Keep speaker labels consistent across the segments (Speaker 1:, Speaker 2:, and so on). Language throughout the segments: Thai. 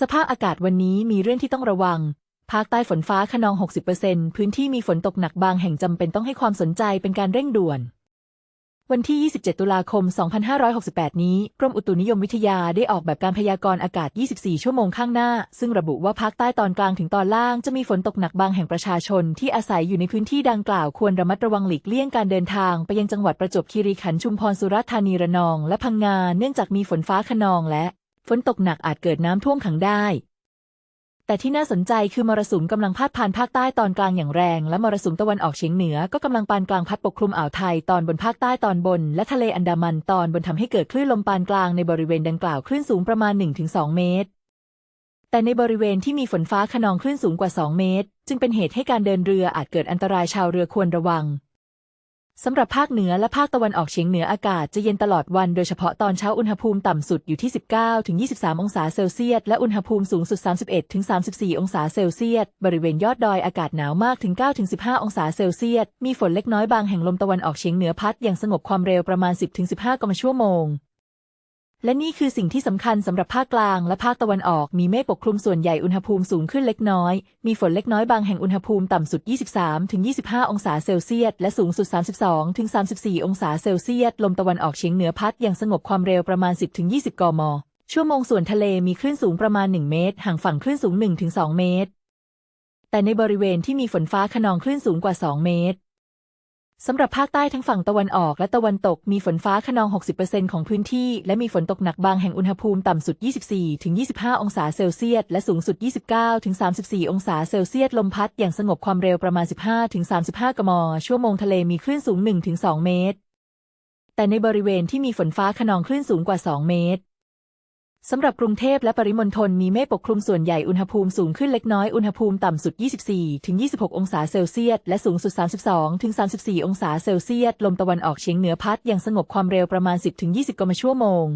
Speaker 1: สภาพอากาศวันนี้มีเรื่องที่ต้องระวัง ภาคใต้ฝนฟ้าขนอง 60%พื้นที่มีฝนตกหนักบางแห่งจำเป็นต้องให้ความสนใจเป็นการเร่งด่วน วันที่ 27 ตุลาคม 2568 นี้ กรมอุตุนิยมวิทยาได้ออกแบบการพยากรณ์อากาศ 24 ชั่วโมงข้างหน้า ซึ่งระบุว่าภาคใต้ตอนกลางถึงตอนล่างจะมีฝนตกหนักบางแห่งประชาชนที่อาศัยอยู่ในพื้นที่ดังกล่าวควรระมัดระวังหลีกเลี่ยงการเดินทางไปยังจังหวัดประจวบคีรีขันธ์ชุมพรสุราษฎร์ธานีระนอง และพังงาเนื่องจากมีฝนฟ้าขนองและ ฝนตกหนักอาจเกิดน้ำท่วมขังได้ แต่ที่น่าสนใจคือมรสุมกำลังพาดผ่านภาคใต้ตอนกลางอย่างแรง และมรสุมตะวันออกเฉียงเหนือก็กำลังปานกลางพัดปกคลุมอ่าวไทยตอนบนภาคใต้ตอนบน และทะเลอันดามันตอนบนทำให้เกิดคลื่นลมปานกลางในบริเวณดังกล่าวคลื่นสูงประมาณ 1-2 เมตรแต่ในบริเวณที่มีฝนฟ้าขนองคลื่นสูงกว่า 2 เมตร จึงเป็นเหตุให้การเดินเรืออาจเกิดอันตรายชาวเรือควรระวัง สำหรับภาคเหนือและภาคตะวันออกเฉียงเหนืออากาศจะเย็นตลอดวันโดยเฉพาะตอนเช้าอุณหภูมิต่ำสุดอยู่ที่ 19-23 องศาเซลเซียส และอุณหภูมิสูงสุด 31-34 องศาเซลเซียส บริเวณยอดดอยอากาศหนาวมากถึง 9-15 องศาเซลเซียส มีฝนเล็กน้อยบางแห่งลมตะวันออกเฉียงเหนือพัดอย่างสงบความเร็วประมาณ 10-15 กมชั่วโมง และนี่คือสิ่งที่สำคัญสำหรับภาคกลางและภาคตะวันออก มีเมฆปกคลุมส่วนใหญ่อุณหภูมิสูงขึ้นเล็กน้อย มีฝนเล็กน้อยบางแห่งอุณหภูมิต่ำสุด 23ถึง25 องศาเซลเซียส และสูงสุด 32ถึง34 องศาเซลเซียส ลมตะวันออกเฉียงเหนือพัดอย่างสงบความเร็วประมาณ 10ถึง20 กม ชั่วโมงส่วนทะเลมีคลื่นสูงประมาณ 1 เมตร ห่างฝั่งคลื่นสูง1ถึง2เมตร แต่ในบริเวณที่มีฝนฟ้าขนองคลื่นสูงกว่า 2 เมตร สำหรับภาคใต้ทั้งฝั่งตะวันออกและตะวันตกมีฝนฟ้าขนอง 60%ของพื้นที่ และมีฝนตกหนักบางแห่งอุณหภูมิต่ำสุด 24-25 องศาเซลเซียส และสูงสุด 29-34 องศาเซลเซียส ลมพัดอย่างสงบความเร็วประมาณ 15-35 กม ชั่วโมงทะเลมีคลื่นสูง 1-2 เมตร แต่ในบริเวณที่มีฝนฟ้าขนองคลื่นสูงกว่า 2 เมตร สำหรับกรุงเทพและปริมณฑลมีเมฆปกคลุมส่วนใหญ่อุณหภูมิสูงขึ้นเล็กน้อยอุณหภูมิต่ำสุด 24ถึง26 องศาเซลเซียสและสูงสุด 32ถึง34 องศาเซลเซียส ลมตะวันออกเฉียงเหนือพัดอย่างสงบความเร็วประมาณ 10ถึง20กิโลชั่วโมง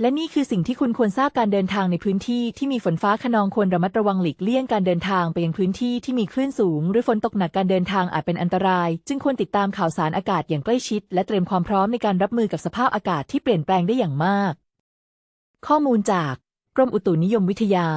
Speaker 1: และนี่คือสิ่งที่คุณควรทราบการเดินทางในพื้นที่ที่มีฝนฟ้าขนองควรระมัดระวังหลีกเลี่ยงการเดินทางไปยังพื้นที่ที่มีคลื่นสูง หรือฝนตกหนักการเดินทางอาจเป็นอันตราย จึงควรติดตามข่าวสารอากาศอย่างใกล้ชิด และเตรียมความพร้อมในการรับมือกับสภาพอากาศที่เปลี่ยนแปลงได้อย่างมาก ข้อมูลจากกรมอุตุนิยมวิทยา